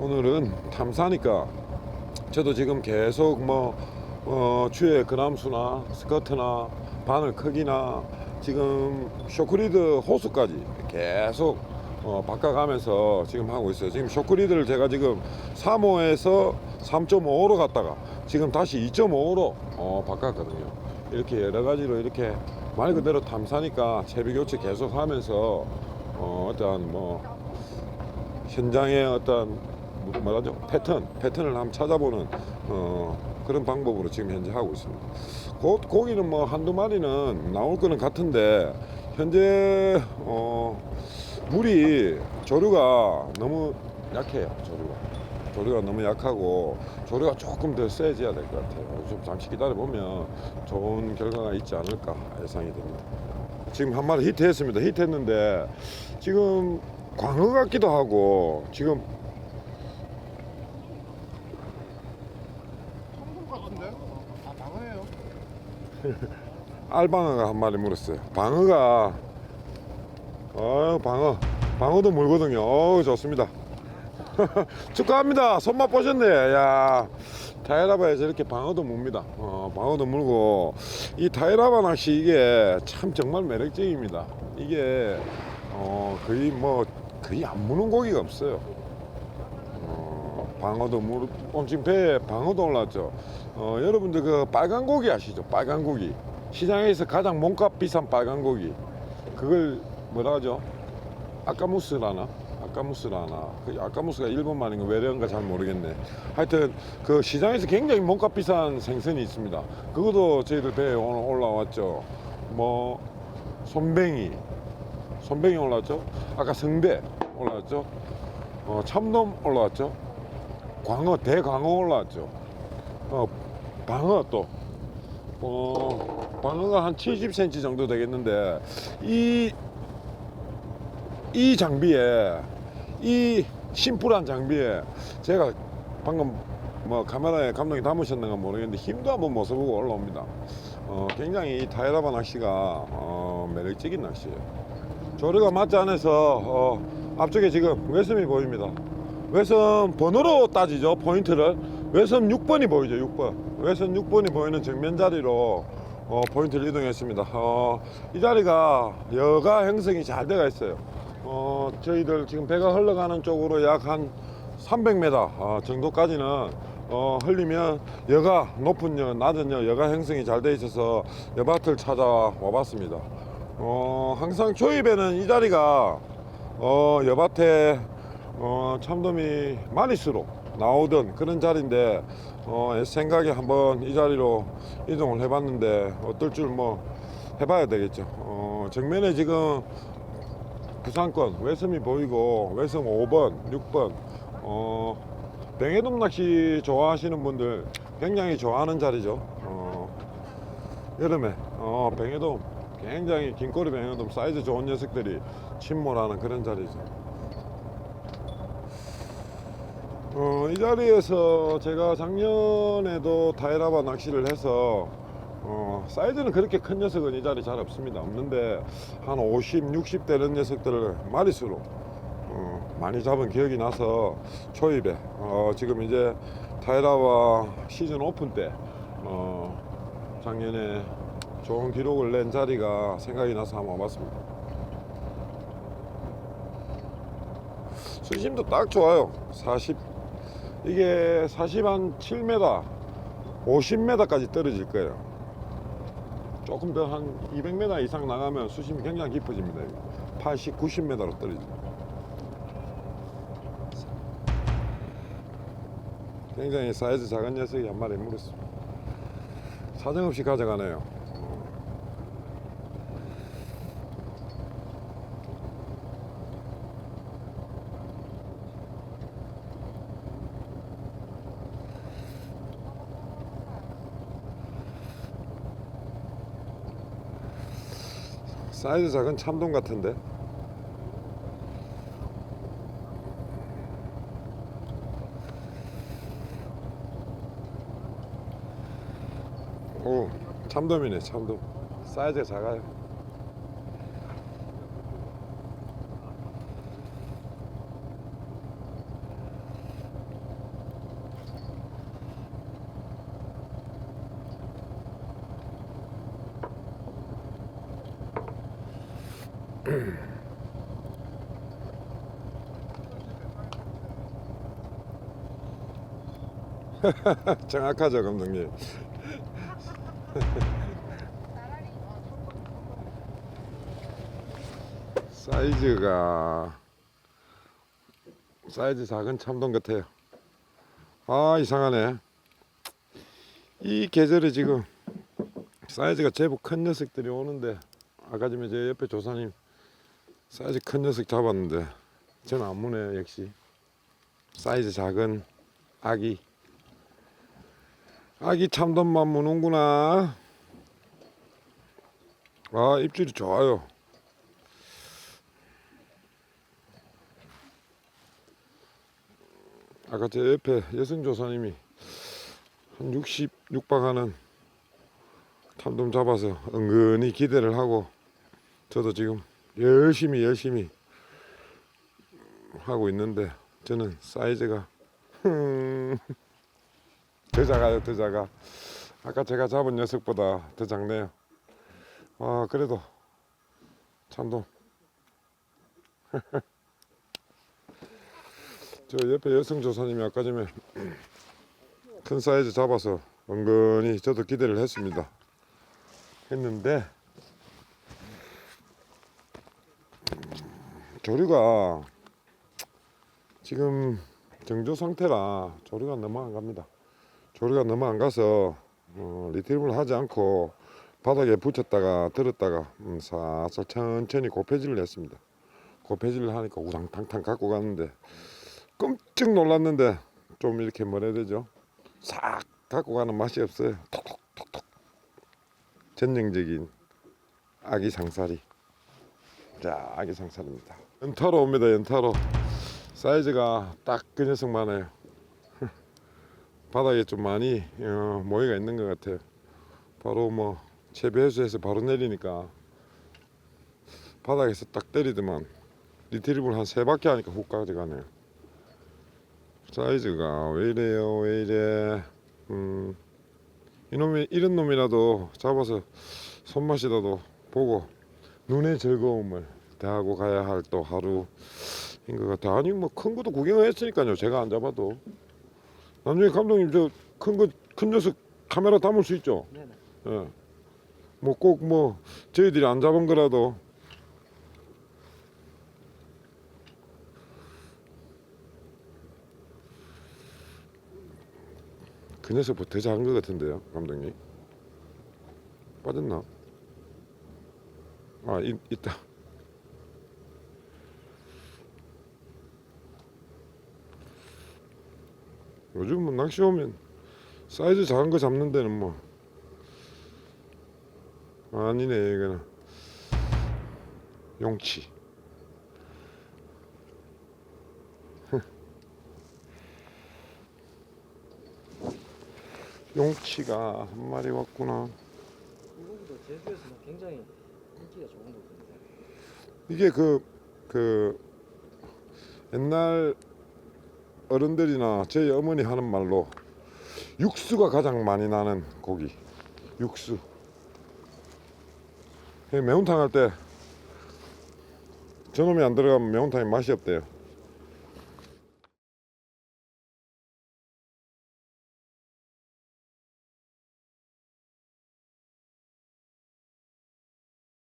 오늘은 탐사니까 저도 지금 계속 뭐 어, 주에 그람수나 스커트나 바늘 크기나 지금 쇼크리드 호수까지 계속 어, 바꿔가면서 지금 하고 있어요. 지금 쇼크리드를 제가 지금 3호에서 3.5로 갔다가 지금 다시 2.5로 어, 바꿨거든요. 이렇게 여러 가지로 이렇게 말 그대로 탐사니까 채비 교체 계속 하면서 어, 어떤 뭐 현장의 어떤 뭐- 뭐라죠 패턴 패턴을 한번 찾아보는 어, 그런 방법으로 지금 현재 하고 있습니다. 고, 고기는 뭐 한두 마리는 나올 거는 같은데 현재 어, 물이 조류가 너무 약해요. 조류가 조류가 너무 약하고 조류가 조금 더 세져야 될 것 같아요. 좀 잠시 기다려 보면 좋은 결과가 있지 않을까 예상이 됩니다. 지금 한 마리 히트했습니다. 히트했는데 지금 광어 같기도 하고 지금 같은데? 아 방어예요. 알방어가 한 마리 물었어요. 방어가 어 방어 방어도 물거든요. 어 좋습니다. 축하합니다. 손맛 보셨네. 야 타이라바에 저렇게 방어도 묵니다. 어 방어도 물고 이 타이라바 낚시 이게 참 정말 매력적입니다. 이게 어 거의 뭐 거의 안 무는 고기가 없어요. 어, 방어도 물, 어, 지금 배에 방어도 올랐죠. 어, 여러분들 그 빨간 고기 아시죠? 빨간 고기. 시장에서 가장 몸값 비싼 빨간 고기. 그걸 뭐라 하죠? 아까무스라나? 아까무스라나? 그 아까무스가 일본 말인가 외래어인가 잘 모르겠네. 하여튼 그 시장에서 굉장히 몸값 비싼 생선이 있습니다. 그것도 저희들 배에 오늘 올라왔죠. 뭐 손뱅이, 손뱅이 올라왔죠. 아까 성대 올라왔죠. 어, 참돔 올라왔죠. 광어 대광어 올라왔죠. 어, 방어 또 어, 방어가 한 70cm 정도 되겠는데 이 이 장비에 이 심플한 장비에 제가 방금 뭐 카메라에 감독이 담으셨는가 모르겠는데 힘도 한번 못 써보고 올라옵니다. 어, 굉장히 이 타이라바 낚시가 어, 매력적인 낚시예요. 조류가 맞지 않아서 어, 앞쪽에 지금 외섬이 보입니다. 외섬 번호로 따지죠 포인트를 외섬 6번이 보이죠 6번 외섬 6번이 보이는 정면 자리로 어, 포인트를 이동했습니다. 어, 이 자리가 여가 형성이 잘 되어 있어요. 어, 저희들 지금 배가 흘러가는 쪽으로 약 한 300m 어, 정도까지는 어, 흘리면 여가 높은 여, 낮은 여, 여가 형성이 잘 돼 있어서 여밭을 찾아와 봤습니다. 어, 항상 조입에는 이 자리가 어, 여밭에 어, 참돔이 마리수로 나오던 그런 자리인데 어, 제 생각에 한번 이 자리로 이동을 해봤는데 어떨 줄 뭐 해봐야 되겠죠. 어, 정면에 지금 부산권 외섬이 보이고 외섬 5번, 6번 어, 뱅에돔 낚시 좋아하시는 분들 굉장히 좋아하는 자리죠. 어, 여름에 어, 뱅에돔 굉장히 긴꼬리 뱅에돔 사이즈 좋은 녀석들이 침몰하는 그런 자리죠. 어, 이 자리에서 제가 작년에도 타이라바 낚시를 해서 어, 사이즈는 그렇게 큰 녀석은 이 자리 잘 없습니다. 없는데 한 50, 60 되는 녀석들을 마리수로 어, 많이 잡은 기억이 나서 초입에 어, 지금 이제 타이라바 시즌 오픈 때 어, 작년에 좋은 기록을 낸 자리가 생각이 나서 한번 와봤습니다. 수심도 딱 좋아요. 40 이게 40한 7m, 50m까지 떨어질 거예요. 조금 더 한 200m 이상 나가면 수심이 굉장히 깊어집니다. 80, 90m로 떨어집니다. 굉장히 사이즈 작은 녀석이 한 마리 물었습니다. 사정없이 가져가네요. 사이즈 작은 참돔 같은데. 오, 참돔이네, 참돔. 사이즈가 작아요. 정확하죠 감독님. 사이즈가 사이즈 작은 참돔 같아요. 아 이상하네. 이 계절에 지금 사이즈가 제법 큰 녀석들이 오는데 아까 전에 제 옆에 조사님 사이즈 큰 녀석 잡았는데 저는 안 무네 역시. 사이즈 작은 아기. 아기 참돔만 무는구나. 아 입질이 좋아요. 아까 제 옆에 여성 조사님이 한 66방 하는 참돔 잡아서 은근히 기대를 하고 저도 지금 열심히 열심히 하고 있는데 저는 사이즈가 더 작아요 더 작아. 아까 제가 잡은 녀석보다 더 작네요. 아 그래도 참돔. 저 옆에 여성 조사님이 아까 전에 큰 사이즈 잡아서 은근히 저도 기대를 했습니다. 했는데 조류가 지금 정조 상태라 조류가 너무 안 갑니다. 조류가 너무 안 가서 어, 리트리브를 하지 않고 바닥에 붙였다가 들었다가 음, 살살 천천히 고패질을 했습니다. 고패질을 하니까 우당탕탕 갖고 갔는데 끔찍 놀랐는데 좀 이렇게 뭐라 해야 되죠? 싹 갖고 가는 맛이 없어요. 톡톡톡톡. 전형적인 아기 상사리 자 아기 상사리입니다. 연타로 옵니다 연타로. 사이즈가 딱 그 녀석만 해요 바닥에 좀 많이 어, 모이가 있는 것 같아요. 바로 뭐 재배해수에서 바로 내리니까 바닥에서 딱 때리더만 리트리브를 한 세 바퀴 하니까 훅 가져가네요. 사이즈가 왜 이래요 왜 이래. 음 이놈이 이런 놈이라도 잡아서 손맛이라도 보고 눈의 즐거움을 대하고 가야 할 또 하루인 것 같아 아니 뭐 큰 것도 구경을 했으니까요 제가 안 잡아도 나중에 감독님 저 큰 거 큰 녀석 카메라 담을 수 있죠 네네. 예. 뭐 꼭 뭐 저희들이 안 잡은 거라도 그 녀석보다 더 작은 것 같은데요 감독님 빠졌나? 아 이, 있다. 요즘 뭐 낚시 오면 사이즈 작은 거 잡는 데는 뭐 아니네 이거는. 용치. 용치가 한 마리 왔구나. 제주에서는 굉장히 인기가 좋은 거거든요. 이게 그, 그, 옛날 어른들이나 제 어머니 하는 말로 육수가 가장 많이 나는 고기. 육수. 이 매운탕 할 때 저놈이 안 들어가면 매운탕이 맛이 없대요.